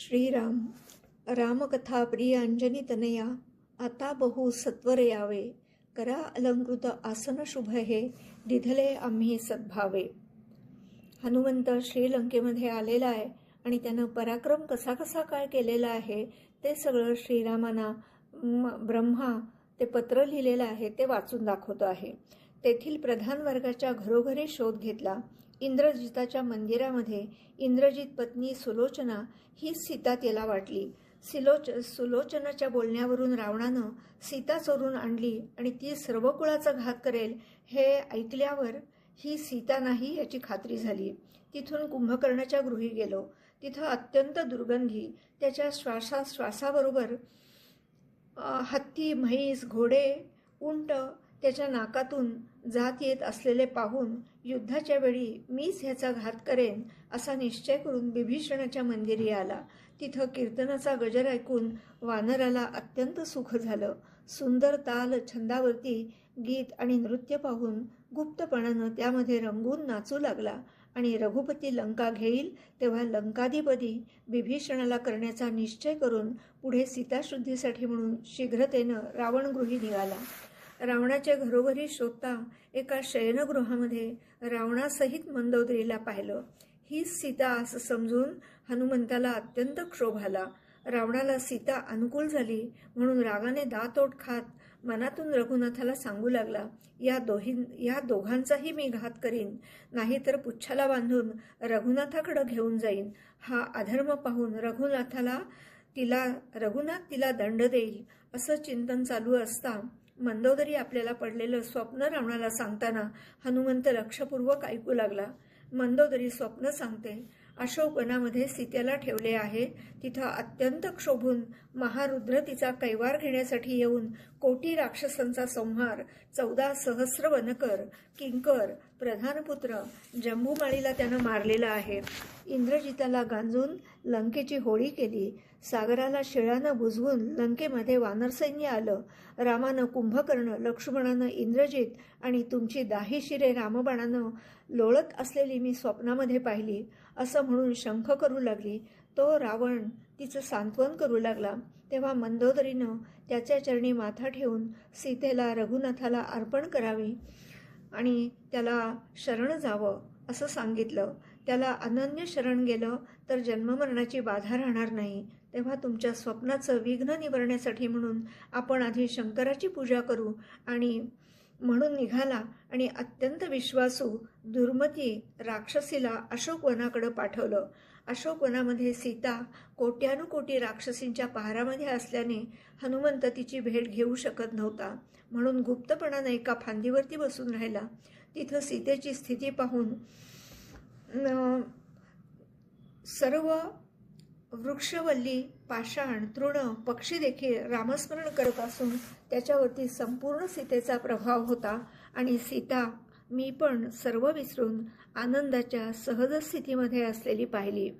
श्रीराम रामकथा प्रिय अंजनी तनया आता बहु सत्वर यावे. करा अलंकृत आसन शुभ हे दिधले आम्ही सद्भावे. हनुमंत श्रीलंकेमध्ये आलेला आहे आणि त्यानं पराक्रम कसा कसा काय केलेला आहे ते सगळं श्रीरामांना म- ब्रह्मा ते पत्र लिहिलेलं आहे ते वाचून दाखवतो आहे. तेथील प्रधान वर्गाच्या घरोघरी शोध घेतला. इंद्रजिताच्या मंदिरामध्ये इंद्रजित पत्नी सुलोचना ही सीता त्याला वाटली. सिलोच सुलोचनाच्या बोलण्यावरून रावणानं सीता चोरून आणली आणि ती सर्व कुळाचा घात करेल हे ऐकल्यावर ही सीता नाही याची खात्री झाली. तिथून कुंभकर्णाच्या गृही गेलो. तिथं अत्यंत दुर्गंधी त्याच्या श्वासा श्वासाबरोबर हत्ती म्हैस घोडे उंट त्याच्या नाकातून जात येत असलेले पाहून युद्धाच्या वेळी मीच ह्याचा घात करेन असा निश्चय करून बिभीषणाच्या मंदिरी आला. तिथं कीर्तनाचा गजर ऐकून वानराला अत्यंत सुख झालं. सुंदर ताल छंदावरती गीत आणि नृत्य पाहून गुप्तपणानं त्यामध्ये रंगून नाचू लागला आणि रघुपती लंका घेईल तेव्हा लंकाधिपती बिभीषणाला करण्याचा निश्चय करून पुढे सीताशुद्धीसाठी म्हणून शीघ्रतेनं रावणगृही निघाला. रावणाच्या घरोघरी शोधता एका शयनगृहामध्ये रावणासहित मंदोदरीला पाहिलं. ही सीता असं समजून हनुमंताला अत्यंत क्षोभ आला. रावणाला सीता अनुकूल झाली म्हणून रागाने दातोट खात मनातून रघुनाथाला सांगू लागला या दोही या दोघांचाही मी घात करीन. नाहीतर पुच्छाला बांधून रघुनाथाकडं घेऊन जाईन हा अधर्म पाहून रघुनाथाला तिला रघुनाथ तिला दंड देईल असं चिंतन चालू असता मंदोदरी आपल्याला पडलेलं स्वप्न रावणाला सांगताना हनुमंत लक्षपूर्वक ऐकू लागला. मंदोदरी स्वप्न सांगते अशोक वनामध्ये सीतेला ठेवले आहे. तिथं अत्यंत क्षोभून महारुद्र तिचा कैवार घेण्यासाठी येऊन कोटी राक्षसांचा संहार चौदा सहस्र वनकर किंकर प्रधानपुत्र जम्बूमाळीला त्यानं मारलेला आहे. इंद्रजिताला गांजून लंकेची होळी केली. सागराला शिळानं बुजवून लंकेमध्ये वानरसैन्य आलं. रामानं कुंभकर्ण लक्ष्मणानं इंद्रजित आणि तुमची दाही शिरे रामबाणानं लोळत असलेली मी स्वप्नामध्ये पाहिली. असं म्हणून शंख करू लागली. तो रावण तिचं सांत्वन करू लागला. तेव्हा मंदोदरीनं त्याच्या चरणी माथा ठेवून सीतेला रघुनाथाला अर्पण करावी आणि त्याला शरण जावं असं सांगितलं. त्याला अनन्य शरण गेलं तर जन्ममरणाची बाधा राहणार नाही. तेव्हा तुमच्या स्वप्नाचं विघ्न निवरण्यासाठी म्हणून आपण आधी शंकराची पूजा करू आणि म्हणून निघाला आणि अत्यंत विश्वासू दुर्मती राक्षसीला अशोकवनाकडं पाठवलं. अशोकवनामध्ये सीता कोट्यानुकोटी राक्षसींच्या पहारामध्ये असल्याने हनुमंत तिची भेट घेऊ शकत नव्हता. म्हणून गुप्तपणानं एका फांदीवरती बसून राहिला. तिथं सीतेची स्थिती पाहून सर्व वृक्षवल्ली पाषाण तृण पक्षी देखील रामस्मरण करत असून त्याच्यावरती संपूर्ण सीतेचा प्रभाव होता आणि सीता मी पण सर्व विसरून आनंदाच्या सहज स्थितीमध्ये असलेली पाहिली.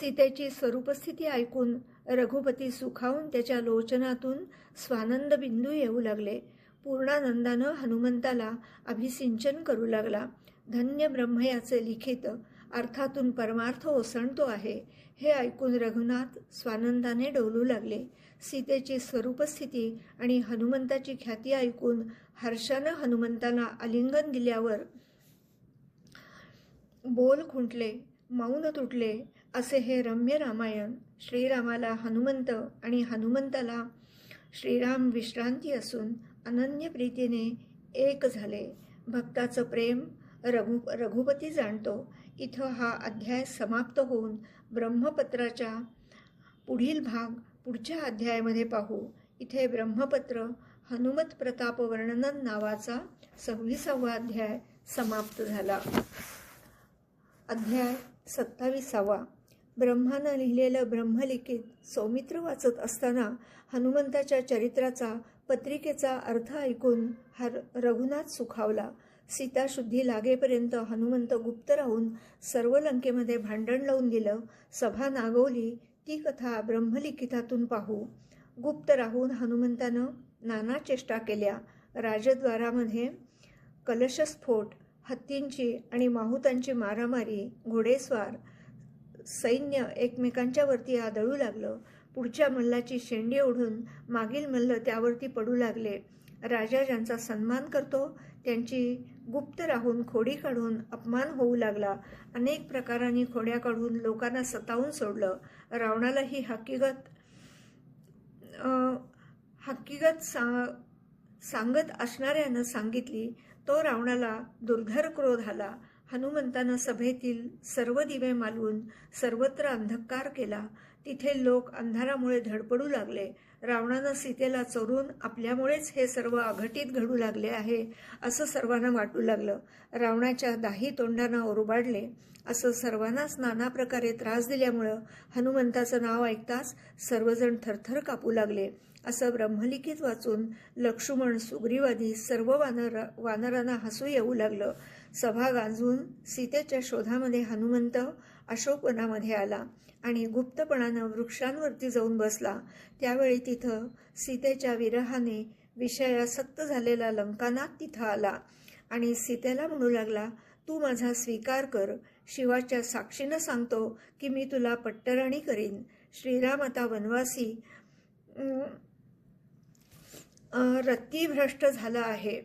सीतेची स्वरूपस्थिती ऐकून रघुपती सुखावून त्याच्या लोचनातून स्वानंद बिंदू येऊ लागले. पूर्णानंदानं हनुमंताला अभिसिंचन करू लागला. धन्य ब्रह्मयाचे लिखित अर्थातून परमार्थ ओसंडतो आहे. हे ऐकून रघुनाथ स्वानंदाने डोलू लागले. सीतेची स्वरूपस्थिती आणि हनुमंताची ख्याती ऐकून हर्षानं हनुमंताला आलिंगन दिल्यावर बोल खुंटले मौन तुटले असे हे रम्य रामायण. श्रीरामाला हनुमंत आणि हनुमंताला श्रीराम विश्रांती असून अनन्य प्रीतीने एक झाले. भक्ताचं प्रेम रघु रघुपती जाणतो. इथं हा अध्याय समाप्त होऊन ब्रह्मपत्राच्या पुढील भाग पुढच्या अध्यायामध्ये पाहू. इथे ब्रह्मपत्र हनुमत प्रताप वर्णनन नावाचा सव्वीसावा अध्याय समाप्त झाला. अध्याय सत्ताविसावा. ब्रह्मानं लिहिलेलं ब्रह्मलिखित सौमित्र वाचत असताना हनुमंताच्या चरित्राचा पत्रिकेचा अर्थ ऐकून हर रघुनाथ सुखावला. सीताशुद्धी लागेपर्यंत हनुमंत गुप्त राहून सर्व लंकेमध्ये भांडण लावून दिलं सभा नागवली ती कथा ब्रह्मलिखितातून पाहू. गुप्त राहून हनुमंतानं नाना चेष्टा केल्या. राजद्वारामध्ये कलशस्फोट हत्तींची आणि माहुतांची मारामारी घोडेस्वार सैन्य एकमेकांच्या वरती आदळू लागलं. पुढच्या मल्लाची शेंडी ओढून मागील मल्ल त्यावरती पडू लागले. राजा ज्यांचा सन्मान करतो त्यांची गुप्त राहून खोडी काढून अपमान होऊ लागला. अनेक प्रकारांनी खोड्या काढून लोकांना सतावून सोडलं. रावणाला ही हकीकत हकीकत सा सांगत असणाऱ्यानं सांगितली तो रावणाला दुर्धर क्रोध आला. हनुमंतानं सभेतील सर्व दिवे मालवून सर्वत्र अंधकार केला. तिथे लोक अंधारामुळे धडपडू लागले. रावणानं सीतेला चोरून आपल्यामुळेच हे सर्व अघटित घडू लागले आहे असं सर्वांना वाटू लागलं. रावणाच्या दाही तोंडांना ओरबाडले असं सर्वांनाच नाना प्रकारे त्रास दिल्यामुळं हनुमंताचं नाव ऐकताच सर्वजण थरथर कापू लागले. असं ब्रह्मलिखित वाचून लक्ष्मण सुग्रीवादी सर्व वानर वानरांना हसू येऊ लागलं. सभा गांजून सीतेच्या शोधामध्ये हनुमंत अशोकवनामध्ये आला आणि गुप्तपणानं वृक्षांवरती जाऊन बसला. त्यावेळी तिथं सीतेच्या विरहाने विषयासक्त झालेला लंकानाथ तिथं आला आणि सीतेला म्हणू लागला तू माझा स्वीकार कर. शिवाच्या साक्षीनं सांगतो की मी तुला पट्टराणी करीन. श्रीराम आता वनवासी रत्तीभ्रष्ट झाला आहे.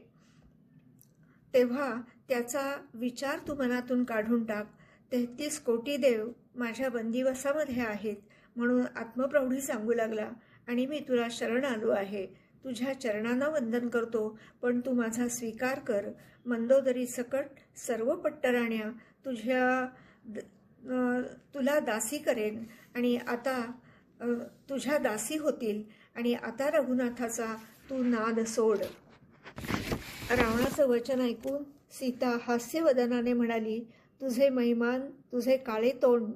तेव्हा त्याचा विचार तू मनातून काढून टाक. तेहतीस कोटी देव माझ्या बंदिवसामध्ये आहेत म्हणून आत्मप्रौढी सांगू लागला आणि मी तुला शरण आलो आहे. तुझ्या चरणांना वंदन करतो पण तू माझा स्वीकार कर. मंदोदरी सकट सर्व पट्टराण्या तुझ्या द- तुला दासी करेन. आणि आता तुझ्या दासी होतील. आणि आता रघुनाथाचा तू नाद सोड. रावणाचं वचन ऐकून सीता हास्यवदनाने म्हणाली तुझे महिमान तुझे काळे तोंड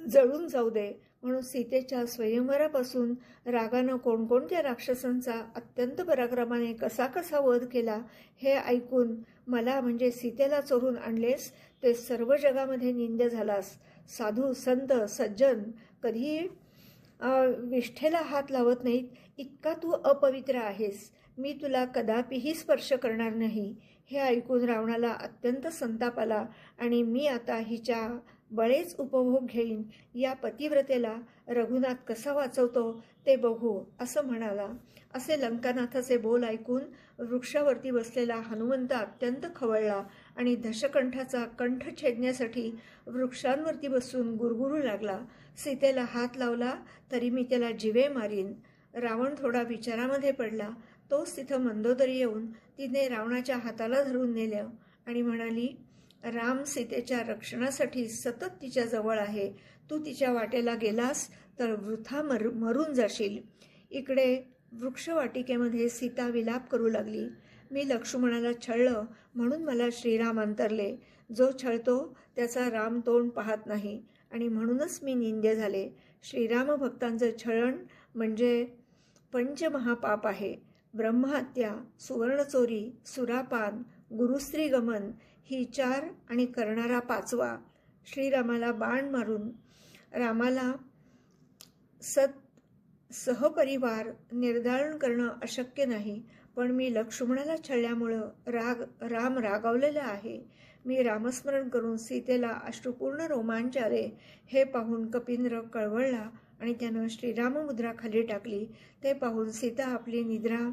जळून जाऊ दे. म्हणून सीतेच्या स्वयंवरापासून रागानं कोणकोणत्या राक्षसांचा अत्यंत पराक्रमाने कसा कसा वध केला हे ऐकून मला म्हणजे सीतेला चोरून आणलेस ते सर्व जगामध्ये निंद झालास. साधू संत सज्जन कधी विष्ठेला हात लावत नाहीत इतका तू अपवित्र आहेस. मी तुला कदापिही स्पर्श करणार नाही. हे ऐकून रावणाला अत्यंत संताप आला आणि मी आता हिच्या बळेच उपभोग घेईन. या पतिव्रतेला रघुनाथ कसा वाचवतो ते बघू असं म्हणाला. असे लंकानाथाचे बोल ऐकून वृक्षावरती बसलेला हनुमंत अत्यंत खवळला आणि दशकंठाचा कंठ छेदण्यासाठी वृक्षांवरती बसून गुरगुरू लागला. सीतेला हात लावला तरी मी त्याला जिवे मारीन. रावण थोडा विचारामध्ये पडला. तोच तिथं मंदोदरी येऊन तिने रावणाच्या हाताला धरून नेलं आणि म्हणाली राम सीतेच्या रक्षणासाठी सतत तिच्या जवळ आहे. तू तिच्या वाटेला गेलास तर वृथा मर मरून जाशील. इकडे वृक्षवाटिकेमध्ये सीता विलाप करू लागली. मी लक्ष्मणाला छळलं म्हणून मला श्रीराम अंतरले. जो छळतो त्याचा राम तोंड पाहत नाही आणि म्हणूनच मी निंद्य झाले. श्रीराम भक्तांचं छळण म्हणजे पंचमहापाप आहे. ब्रह्महत्या सुवर्णचोरी सुरापान गुरुस्त्रीगमन ही चार आणि करणारा पाचवा. श्रीरामाला बाण मारून रामाला सत सहपरिवार निर्धारण करणं अशक्य नाही पण मी लक्ष्मणाला छळल्यामुळं राग राम रागावलेला आहे. मी रामस्मरण करून सीतेला अश्रुपूर्ण रोमांच आले हे पाहून कपिंद्र कळवळला आणि त्यानं श्रीराम मुद्रा खाली टाकली. ते पाहून सीता आपली निद्रा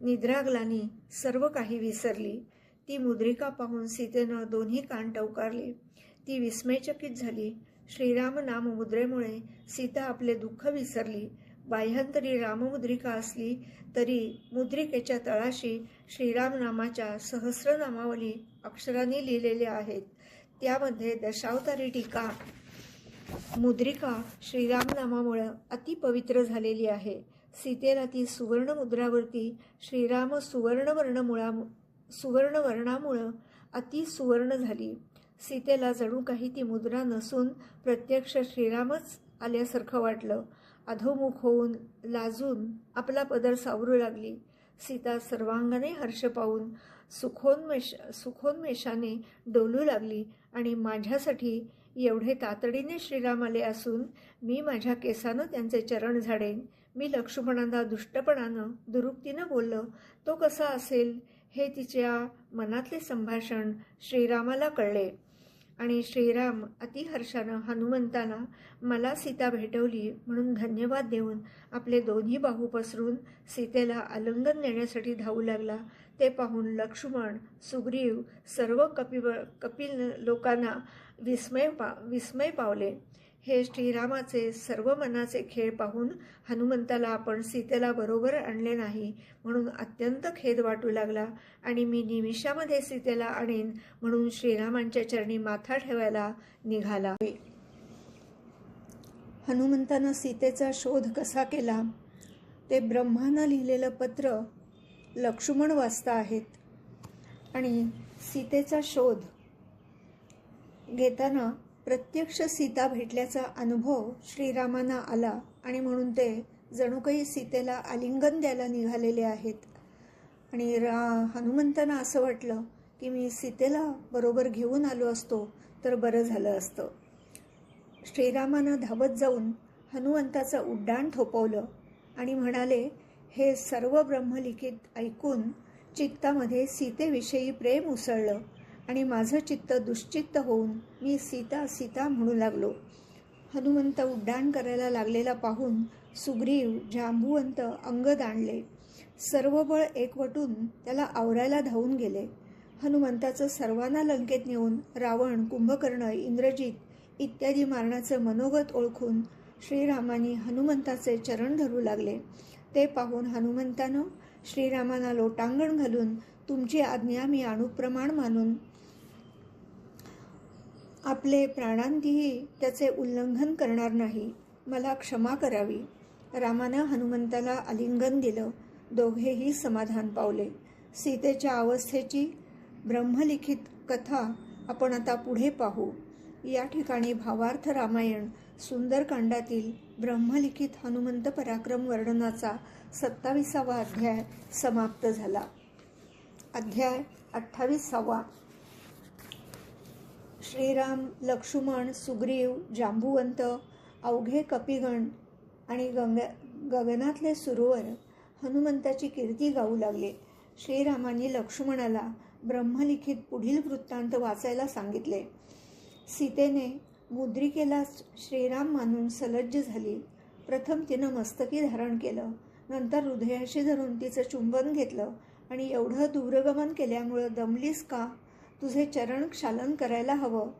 निद्रागलानी सर्व काही विसरली. ती मुद्रिका पाहून सीतेनं दोन्ही कान टवकारले. ती विस्मयचकित झाली. श्रीराम नाम मुद्रेमुळे सीता आपले दुःख विसरली. बाह्यांतरी राममुद्रिका असली तरी मुद्रिकेच्या तळाशी श्रीराम नामाच्या सहस्रनामावली अक्षरांनी लिहिलेल्या आहेत. त्यामध्ये दशावतारी टीका मुद्रिका श्रीरामनामामुळं अति अतिपवित्र झालेली आहे. सीतेला ती सुवर्ण मुद्रावरती श्रीराम सुवर्णवर्णमुळा सुवर्णवर्णामुळं अति सुवर्ण झाली. सीतेला जणू काही ती मुद्रा नसून प्रत्यक्ष श्रीरामच आल्यासारखं वाटलं. अधोमुख होऊन लाजून आपला पदर सावरू लागली. सीता सर्वांगाने हर्ष पाहून सुखोन्मेष सुखोन्मेषाने डोलू लागली आणि माझ्यासाठी एवढे तातडीने श्रीराम आले असून मी माझ्या केसानं त्यांचे चरण झाडेन. मी लक्ष्मणांना दुष्टपणानं दुरुक्तीनं बोललं तो कसा असेल? हे तिच्या मनातले संभाषण श्रीरामाला कळले. आणि श्रीराम अतिहर्षानं हनुमंताला मला सीता भेटवली म्हणून धन्यवाद देऊन आपले दोन्ही बाहू पसरून सीतेला आलिंगन देण्यासाठी धावू लागला. ते पाहून लक्ष्मण सुग्रीव सर्व कपिब कपिल लोकांना विस्मय पा विस्मय पावले. हे श्रीरामाचे सर्व मनाचे खेळ पाहून हनुमंताला आपण सीतेला बरोबर आणले नाही म्हणून अत्यंत खेद वाटू लागला आणि मी निमिषामध्ये सीतेला आणेन म्हणून श्रीरामांच्या चरणी माथा ठेवायला निघाला. हनुमंतानं सीतेचा शोध कसा केला? ते ब्रह्मानं लिहिलेलं पत्र लक्ष्मण वाचता आहेत. आणि सीतेचा शोध घेताना प्रत्यक्ष सीता भेटल्याचा अनुभव श्रीरामांना आला आणि म्हणून ते जणू काही सीतेला आलिंगन द्यायला निघालेले आहेत. आणि रा हनुमंतांना असं वाटलं की मी सीतेला बरोबर घेऊन आलो असतो तर बरं झालं असतं. श्रीरामानं धावत जाऊन हनुमंताचं उड्डाण थोपवलं आणि म्हणाले हे सर्व ब्रह्मलिखित ऐकून चित्तामध्ये सीतेविषयी प्रेम उसळलं. आणि माझं चित्त दुश्चित्त होऊन मी सीता सीता म्हणू लागलो. हनुमंत उड्डाण करायला लागलेला पाहून सुग्रीव जांबुवंत अंगद आणले. सर्व बळ एकवटून त्याला आवरायला धावून गेले. हनुमंताचं सर्वांना लंकेत नेऊन रावण कुंभकर्ण इंद्रजित इत्यादी मारण्याचं मनोगत ओळखून श्रीरामानी हनुमंताचे चरण धरू लागले. ते पाहून हनुमंतानं श्रीरामांना लोटांगण घालून तुमची आज्ञा मी अनुप्रमाण मानून आपले प्राणांतीही त्याचे उल्लंघन करणार नाही. मला क्षमा करावी. रामानं हनुमंताला आलिंगन दिलं. दोघेही समाधान पावले. सीतेच्या अवस्थेची ब्रह्मलिखित कथा आपण आता पुढे पाहू. या ठिकाणी भावार्थ रामायण सुंदरकांडातील ब्रह्मलिखित हनुमंत पराक्रम वर्णनाचा सत्ताविसावा अध्याय समाप्त झाला. अध्याय अठ्ठावीसावा. श्रीराम लक्ष्मण सुग्रीव जांबुवंत अवघे कपिगण आणि गंग गगनातले सुरोवर हनुमंताची कीर्ती गाऊ लागले. श्रीरामांनी लक्ष्मणाला ब्रह्मलिखित पुढील वृत्तांत वाचायला सांगितले. सीतेने मुद्रिकेला श्रीराम मानून सलज्ज झाली. प्रथम तिनं मस्तकी धारण केलं. नंतर हृदयाशी धरून तिचं चुंबन घेतलं आणि एवढं दूरगमन केल्यामुळं दमलीस का? तुझे चरण क्षालन करायला हवं.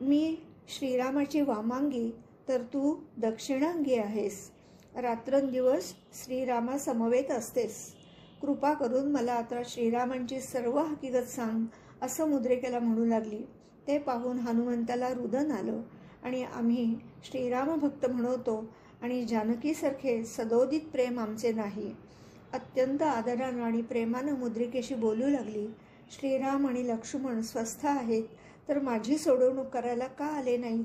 मी श्रीरामाची वामांगी तर तू दक्षिणांगी आहेस. रात्रंदिवस श्रीरामासमवेत असतेस. कृपा करून मला आता श्रीरामांची सर्व हकीकत सांग असं मुद्रिकेला म्हणू लागली. ते पाहून हनुमंताला रुदन आलं आणि आम्ही श्रीराम भक्त म्हणवतो आणि जानकीसारखे सदोदित प्रेम आमचे नाही. अत्यंत आदरानं आणि प्रेमानं मुद्रिकेशी बोलू लागली. श्रीराम आणि लक्ष्मण स्वस्थ आहेत तर माझी सोडवणूक करायला का आले नाहीत?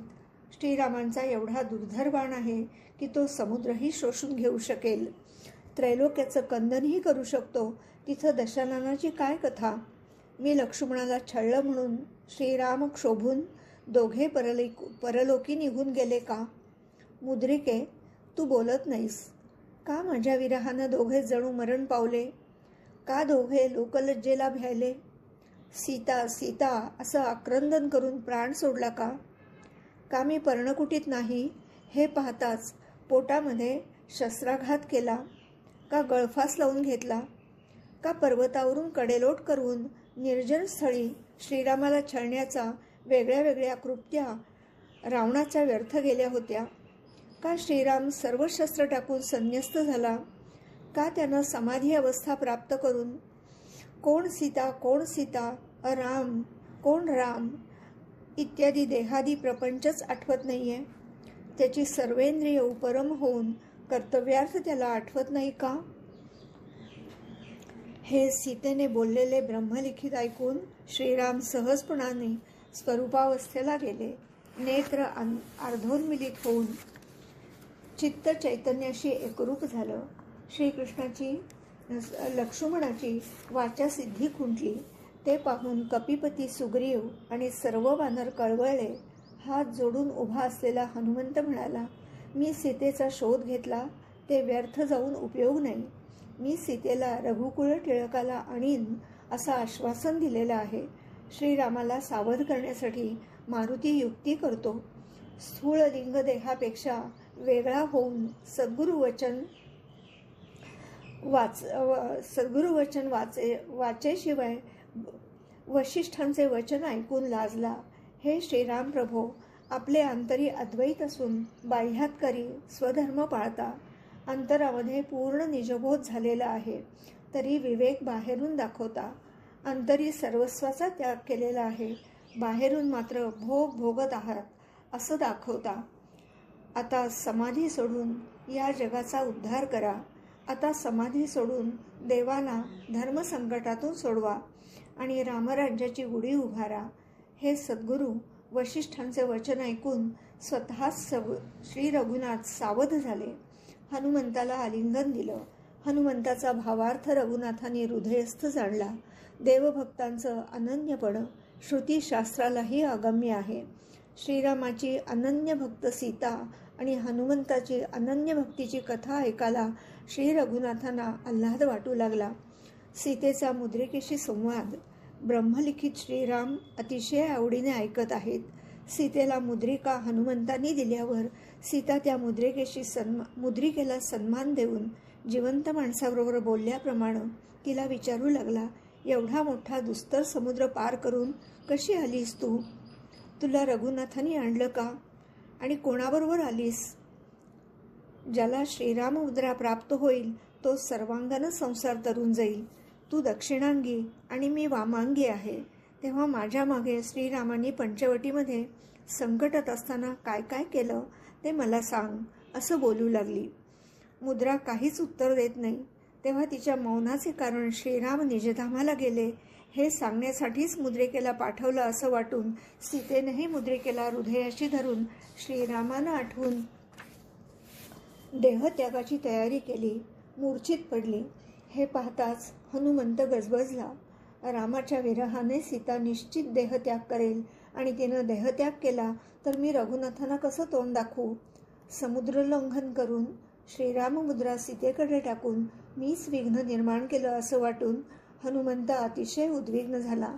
श्रीरामांचा एवढा दुर्धर्वाण आहे की तो समुद्रही शोषून घेऊ शकेल. त्रैलोक्याचं कंदनही करू शकतो. तिथं दशाननाची काय कथा? मी लक्ष्मणाला छळलं म्हणून श्रीराम क्षोभून दोघे परले परलोकी निघून गेले का? मुद्रिके तू बोलत नाहीस. का माझ्या विरहानं दोघे जणू मरण पावले? का दोघे लोकलज्जेला भ्यायले? सीता सीता असं आक्रंदन करून प्राण सोडला का? का मी पर्णकुटीत नाही? हे पाहताच पोटामध्ये शस्त्राघात केला. का गळफास लावून घेतला? का पर्वतावरून कडेलोट करून निर्जन स्थळी श्रीरामाला छळण्याचा वेगळ्या वेगळ्या कृत्या रावणाच्या व्यर्थ गेल्या होत्या? का श्रीराम सर्व शस्त्र टाकून संन्यस्त झाला? का त्यानं समाधी अवस्था प्राप्त करून कोण सीता कोण सीता राम कोण राम? इत्यादी देहादी प्रपंचच आठवत नाही आहे त्याची सर्वेंद्रिय उपरम होऊन कर्तव्यार्थ त्याला आठवत नाही का? हे सीतेने बोललेले ब्रह्मलिखित ऐकून श्रीराम सहजपणाने स्वरूपावस्थेला गेले. नेत्र अर्धोन्मिलित होऊन चित्त चैतन्याशी एकरूप झालं. श्रीकृष्णाची लक्ष्मणाची वाचा सिद्धी खुंटली. ते पाहून कपिपती सुग्रीव आणि सर्व वानर कळवळले. हात जोडून उभा असलेला हनुमंत म्हणाला मी सीतेचा शोध घेतला ते व्यर्थ जाऊन उपयोग नाही. मी सीतेला रघुकुळ टिळकाला आणीन असं आश्वासन दिलेलं आहे. श्रीरामाला सावध करण्यासाठी मारुती युक्ती करतो. स्थूळ लिंग देहापेक्षा वेगळा होऊन सद्गुरुवचन वाच व- वचन वाचे वाचेशिवाय वशिष्ठांचे वचन ऐकून लाजला. हे श्रीराम प्रभो आपले अंतरी अद्वैत असून बाह्यात्कारी स्वधर्म पाळता. अंतरामध्ये पूर्ण निजबोध झालेला आहे तरी विवेक बाहेरून दाखवता. अंतरी सर्वस्वाचा त्याग केलेला आहे बाहेरून मात्र भोग भोगत आहात असं दाखवता. आता समाधी सोडून या जगाचा उद्धार करा. आता समाधी सोडून देवाला धर्मसंकटातून सोडवा आणि रामराज्याची गुढी उभारा. हे सद्गुरू वशिष्ठांचे वचन ऐकून स्वतःच सव श्री रघुनाथ सावध झाले. हनुमंताला आलिंगन दिलं. हनुमंताचा भावार्थ रघुनाथाने हृदयस्थ जाणला. देवभक्तांचं अनन्यपण श्रुतीशास्त्रालाही अगम्य आहे. श्रीरामाची अनन्य भक्त सीता आणि हनुमंताची अनन्य भक्तीची कथा ऐकायला श्री रघुनाथांना आल्हाद वाटू लागला. सीतेचा मुद्रिकेशी संवाद. ब्रह्मलिखित श्रीराम अतिशय आवडीने ऐकत आहेत. सीतेला मुद्रिका हनुमंतांनी दिल्यावर सीता त्या मुद्रिकेशी सन्मा मुद्रिकेला सन्मान देऊन जिवंत माणसाबरोबर बोलल्याप्रमाणे तिला विचारू लागला एवढा मोठा दुस्तर समुद्र पार करून कशी आलीस तू? तुला रघुनाथांनी आणलं का? आणि कोणाबरोबर आलीस? ज्याला श्रीराम मुद्रा प्राप्त होईल तो सर्वांगानं संसार तरून जाईल. तू दक्षिणांगी आणि मी वामांगी आहे. तेव्हा माझ्या मागे श्रीरामांनी पंचवटीमध्ये संकटात असताना काय काय केलं ते मला सांग असं बोलू लागली. मुद्रा काहीच उत्तर देत नाही. तेव्हा तिच्या मौनाचे कारण श्रीराम निजधामाला गेले. हे सांगण्यासाठीच मुद्रिकेला पाठवलं असं वाटून सीतेनेही मुद्रिकेला हृदयाशी धरून श्रीरामानं आठवून देहत्यागाची तयारी केली मूर्छित पडली. हे पाहताच हनुमंत गजबजला. रामाच्या विरहाने सीता निश्चित देहत्याग करेल आणि तिनं देहत्याग केला तर मी रघुनाथांना कसं तोंड दाखवू? समुद्रलंघन करून श्रीराममुद्रा सीतेकडे टाकून मीच विघ्न निर्माण केलं असं वाटून हनुमंत अतिशय उद्विग्न झाला.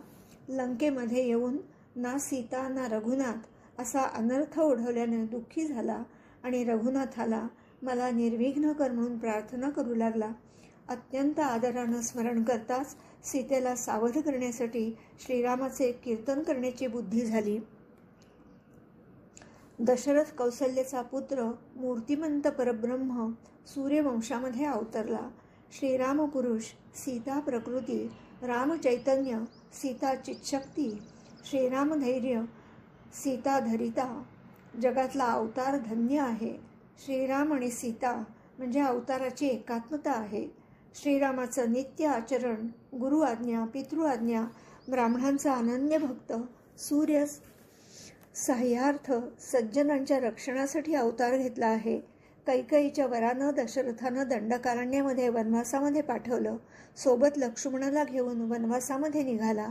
लंकेमध्ये येऊन ना सीता ना रघुनाथ असा अनर्थ ओढवल्याने दुःखी झाला आणि रघुनाथाला मला निर्विघ्न कर म्हणून प्रार्थना करू लागला. अत्यंत आदरानं स्मरण करताच सीतेला सावध करण्यासाठी श्रीरामाचे कीर्तन करण्याची बुद्धी झाली. दशरथ कौसल्यचा पुत्र मूर्तिमंत परब्रह्म सूर्यवंशामध्ये अवतरला. श्रीराम पुरुष सीता प्रकृती राम चैतन्य सीता चितशक्ती श्रीराम धैर्य सीता धरिता जगातला अवतार धन्य आहे. श्रीराम आणि सीता म्हणजे अवताराची एकात्मता आहे. श्रीरामाचं नित्य आचरण गुरु आज्ञा पितृ आज्ञा ब्राह्मणांचा अनन्य भक्त सूर्य सह्यार्थ सज्जनांच्या रक्षणासाठी अवतार घेतला आहे. कैकईच्या वरानं दशरथानं दंडकारण्यामध्ये वनवासामध्ये पाठवलं. सोबत लक्ष्मणाला घेऊन वनवासामध्ये निघाला.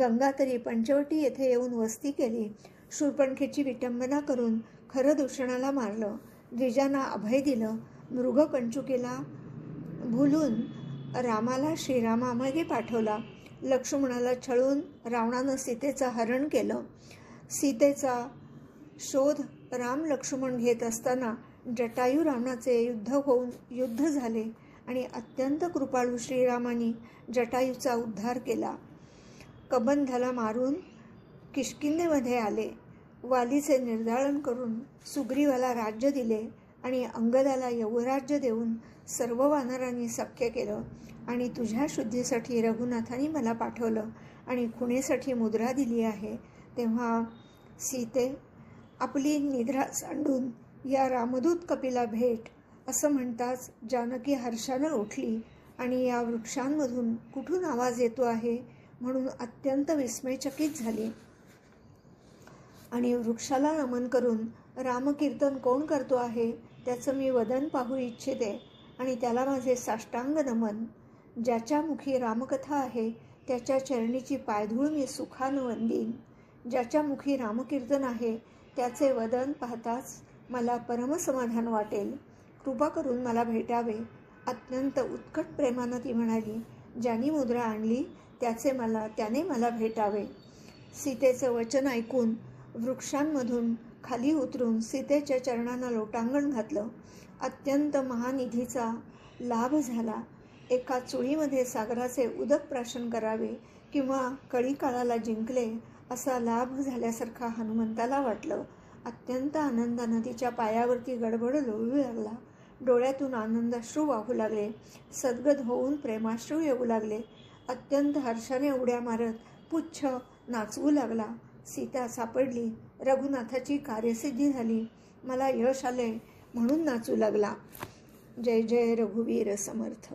गंगातरी पंचवटी येथे येऊन वस्ती केली. शूरपणखेची विटंबना करून खरं दूषणाला मारलं. द्विजांना अभय दिलं मृगपंचुकेला भुलून रामाला श्रीरामामागे पाठवला. लक्ष्मणाला छळून रावणानं सीतेचं हरण केलं. सीतेचा शोध राम लक्ष्मण घेत असताना जटायू रावणाचे युद्ध होऊन युद्ध झाले आणि अत्यंत कृपाळू श्रीरामाने जटायूचा उद्धार केला. कबंधाला मारून किशकिंदेमध्ये आले. वालीचे निर्धारण करून सुग्रीवाला राज्य दिले आणि अंगदाला यवराज्य देऊन सर्व वानरांनी सख्य केलं आणि तुझ्या शुद्धीसाठी रघुनाथांनी मला पाठवलं आणि खुणेसाठी मुद्रा दिली आहे. तेव्हा सीते आपली निद्रा सांडून या रामदूत कपिला भेट असं म्हणताच जानकी हर्षानं उठली आणि या वृक्षांमधून कुठून आवाज येतो आहे म्हणून अत्यंत विस्मयचकित झाली. आणि वृक्षाला नमन करून रामकीर्तन कोण करतो आहे त्याचं मी वदन पाहू इच्छिते आणि त्याला माझे साष्टांग नमन. ज्याच्या मुखी रामकथा आहे त्याच्या चरणीची पायधूळ मी सुखानं वंदीन. ज्याच्या मुखी रामकीर्तन आहे त्याचे वदन पाहताच मला परमसमाधान वाटेल. कृपा करून मला भेटावे. अत्यंत उत्कट प्रेमानं ती म्हणाली ज्यानी मुद्रा आणली त्याचे मला त्याने मला भेटावे. सीतेचं वचन ऐकून वृक्षांमधून खाली उतरून सीतेच्या चरणांना लोटांगण घातलं. अत्यंत महानिधीचा लाभ झाला. एका चुळीमध्ये सागराचे उदक प्राशन करावे किंवा कळी काळाला जिंकले असा लाभ झाल्यासारखा हनुमंताला वाटलं. अत्यंत आनंद नदीच्या पायावरती गडबड लोळू लागला. डोळ्यातून आनंदाश्रू वाहू लागले. सद्गद होऊन प्रेमाश्रू येऊ लागले. अत्यंत हर्षाने उड्या मारत पुच्छ नाचवू लागला. सीता सापडली. रघुनाथाची कार्यसिद्धी झाली. मला यश आले म्हणून नाचू लागला. जय जय रघुवीर समर्थ.